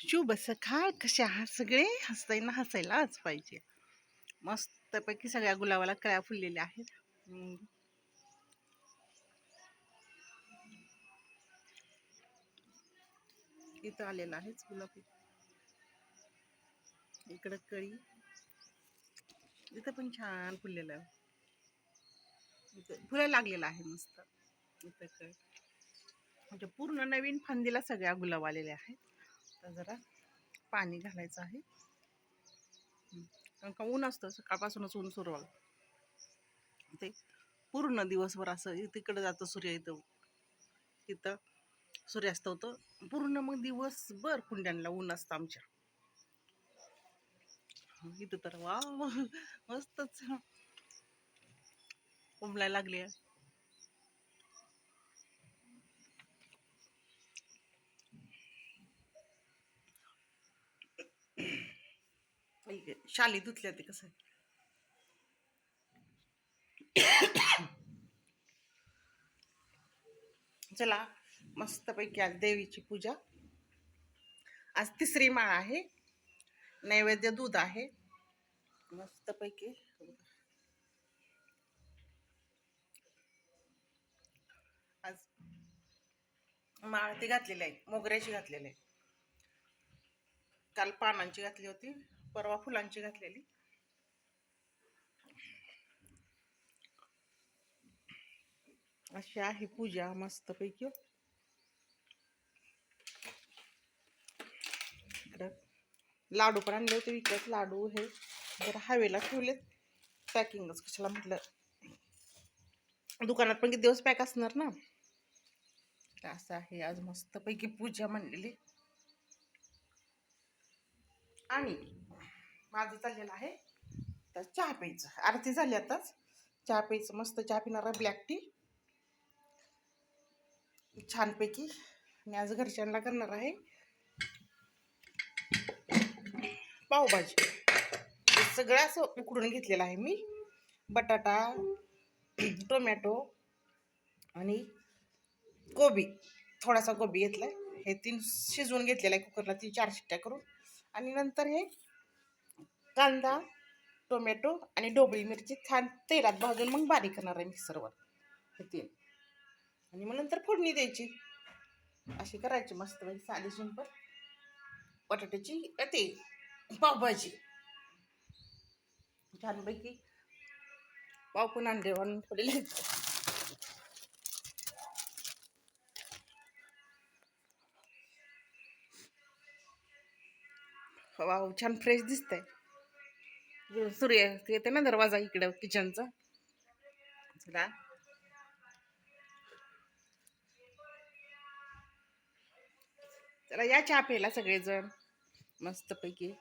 शुभ सकाळ. कसे आहात सगळे? हसताना हसायलाच पाहिजे. मस्तपैकी सगळ्या गुलाबाला कळ्या फुललेल्या आहेत. इथं आलेला आहेच गुलाब. इकडं कळी. इथं पण छान फुललेलं आहे. इथं फुलं लागलेलं आहे मस्त. इथं कळी. म्हणजे पूर्ण नवीन फांदीला सगळ्या गुलाब आलेल्या आहेत. आता जरा पाणी घालायचं आहे. कारण का ऊन असतं सकाळपासूनच ऊन सुरू आलं ते पूर्ण दिवसभर असं तिकडं जातं सूर्य इथं. तिथं सूर्यास्त होतं. पूर्ण मग दिवसभर कुंड्यांना ऊन असतं आमच्या. इथं तर वा मस्तच. उमलायला लागले आहे शाली धुतल्या ते कसं चला मस्तपैकी आज देवीची पूजा. आज तिसरी माळ आहे. नैवेद्य दूध आहे. मस्तपैकी. आज माळ ती घातलेली आहे मोगऱ्याची घातलेली आहे. काल पानांची घातली होती. परवा फुलांची घातलेली. अशी आहे पूजा मस्तपैकी हो. इकडं लाडू पण आणले होते विकत. लाडू हे जरा हवेला ठेवलेत पॅकिंगच कशाला म्हटलं? दुकानात पण किती दिवस पॅक असणार ना? असं आहे आज मस्तपैकी पूजा म्हणलेली आणि माझं चाललेलं आहे. तर चहा प्यायचं. आरती झाली आताच. चहा प्यायचं. मस्त चहा पिणारा ब्लॅक टी छानपैकी. मी आज घरच्यांना करणार आहे. पावभाजी. सगळं असं उकडून घेतलेलं आहे मी. बटाटा टोमॅटो आणि कोबी. थोडासा कोबी घेतला हे तीन शिजवून घेतलेलं आहे कुकरला. ती चार शिट्ट्या करून. आणि नंतर हे कांदा टोमॅटो आणि डोबळी मिरची छान तेलात भाजून मग बारीक करणार आहे मिक्सरवर. हे तीन आणि मग नंतर फोडणी द्यायची. अशी करायची मस्त म्हणजे साधी सिंपल बटाट्याची ते पावभाजी. छानपैकी पाव पण अंडे आणून ठेवलेले वाव छान फ्रेश दिसतंय. सूर्य येते ना दरवाजा इकडं किचनचा चला. चला या चहा प्यायला सगळेजण. मस्तपैकी.